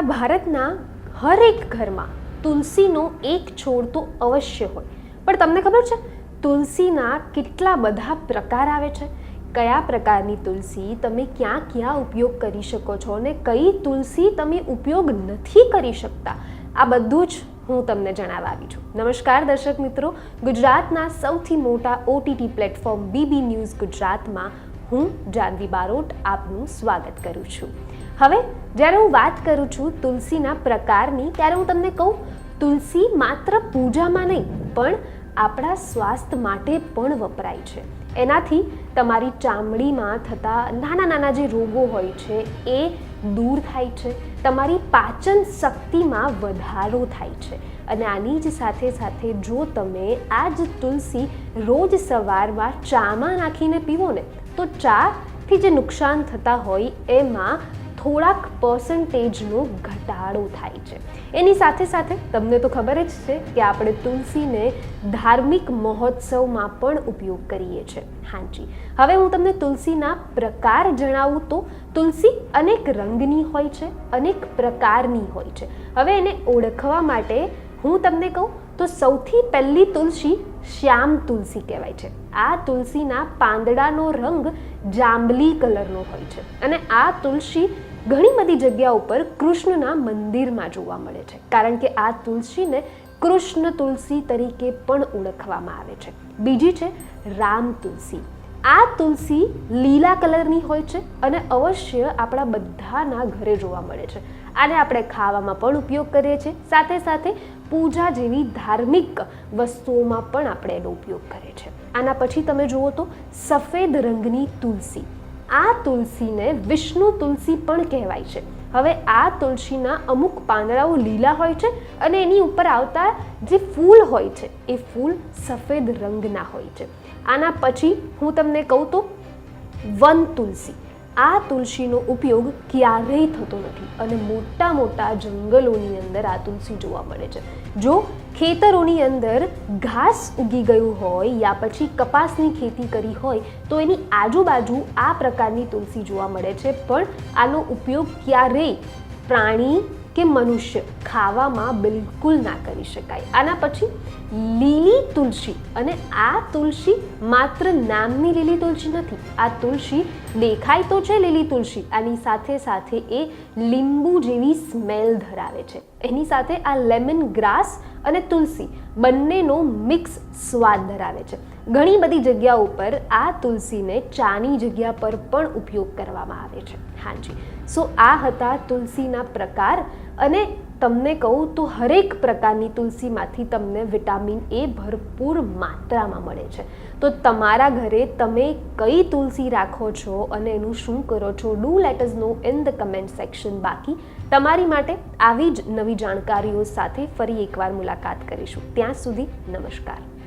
આપણા ભારતના હરેક ઘરમાં તુલસીનો એક છોડ તો અવશ્ય હોય. પણ તમને ખબર છે, તુલસીના કેટલા બધા પ્રકાર આવે છે? કયા પ્રકારની તુલસી તમે ક્યાં ક્યાં ઉપયોગ કરી શકો છો અને કઈ તુલસી તમે ઉપયોગ નથી કરી શકતા? આ બધું જ હું તમને જણાવવા આવી છું. નમસ્કાર દર્શક મિત્રો, ગુજરાતના સૌથી મોટા ઓટીટી પ્લેટફોર્મ બીબી ન્યૂઝ ગુજરાતમાં હું જાનવી બારોટ આપનું સ્વાગત કરું છું. હવે, જ્યારે હું વાત કરું છું તુલસીના પ્રકારની, ત્યારે હું તમને કહું, તુલસી માત્ર પૂજામાં નહીં, પણ આપણા સ્વાસ્થ્ય માટે પણ વપરાય છે. એનાથી તમારી ચામડીમાં થતા નાના નાના જે રોગો હોય છે, એ દૂર થાય છે. તમારી પાચન શક્તિમાં વધારો થાય છે. અને આની જ સાથે સાથે જો તમે આ જ તુલસી રોજ સવારમાં ચામાં નાખીને પીવો ને તો ચાથી જે નુકસાન થતા હોય એમાં થોડાક પર્સન્ટેજનો ઘટાડો થાય છે. એની સાથે સાથે તમને તો ખબર જ છે કે આપણે તુલસીને ધાર્મિક મહોત્સવમાં પણ ઉપયોગ કરીએ છીએ. હાજી. હવે હું તમને તુલસીના પ્રકાર જણાવું તો તુલસી અનેક રંગની હોય છે, અનેક પ્રકારની હોય છે. હવે એને ઓળખવા માટે હું તમને કહું તો સૌથી પહેલી તુલસી શ્યામ તુલસી કહેવાય છે. આ તુલસીના પાંદડાનો રંગ જાંબલી કલરનો હોય છે અને આ તુલસી ઘણી બધી જગ્યા ઉપર કૃષ્ણના મંદિરમાં જોવા મળે છે. કારણ કે આ તુલસીને કૃષ્ણ તુલસી તરીકે પણ ઓળખવામાં આવે છે. બીજી છે રામ તુલસી. આ તુલસી લીલા કલરની હોય છે અને અવશ્ય આપણા બધાના ઘરે જોવા મળે છે. આને આપણે ખાવામાં પણ ઉપયોગ કરીએ છીએ. સાથે સાથે પૂજા જેવી ધાર્મિક વસ્તુઓમાં પણ આપણે એનો ઉપયોગ કરીએ છીએ. આના પછી તમે જુઓ તો સફેદ રંગની તુલસી. આ તુલસીને વિષ્ણુ તુલસી પણ કહેવાય છે. હવે આ તુલસીના અમુક પાંદડાઓ લીલા હોય છે અને એની ઉપર આવતા જે ફૂલ હોય છે, એ ફૂલ સફેદ રંગના હોય છે. આના પછી હું તમને કહું તો વન તુલસી. આ તુલસીનો ઉપયોગ ક્યારેય થતો નથી અને મોટા મોટા જંગલોની અંદર આ તુલસી જોવા મળે છે. જો ખેતરોની અંદર ઘાસ ઉગી ગયું હોય યા પછી કપાસની ખેતી કરી હોય, તો એની આજુબાજુ આ પ્રકારની તુલસી જોવા મળે છે. પણ આનો ઉપયોગ ક્યારેય પ્રાણી કે મનુષ્ય ખાવામાં બિલકુલ ના કરી શકાય. આના પછી લીલી તુલસી અને આ તુલસી માત્ર નામની લીલી તુલસી નથી, આ તુલસી દેખાય તો છે લીલી તુલસી, આની સાથે સાથે એ લીંબુ જેવી સ્મેલ ધરાવે છે. એની સાથે આ લેમન ગ્રાસ અને તુલસી બંનેનો મિક્સ સ્વાદ ધરાવે છે. ઘણી બધી જગ્યા ઉપર આ તુલસીને ચાની જગ્યા પર પણ ઉપયોગ કરવામાં આવે છે. હાજી સો આ હતા તુલસીના પ્રકાર અને તમને કહું તો હરેક પ્રકારની તુલસીમાંથી તમને વિટામિન એ ભરપૂર માત્રામાં મળે છે. તો તમારા ઘરે તમે કઈ તુલસી રાખો છો અને એનું શું કરો છો, do let us know in the comment section બાકી. તમારી માટે આવી જ નવી જાણકારીઓ સાથે ફરી એકવાર મુલાકાત કરીશું. ત્યાં સુધી નમસ્કાર.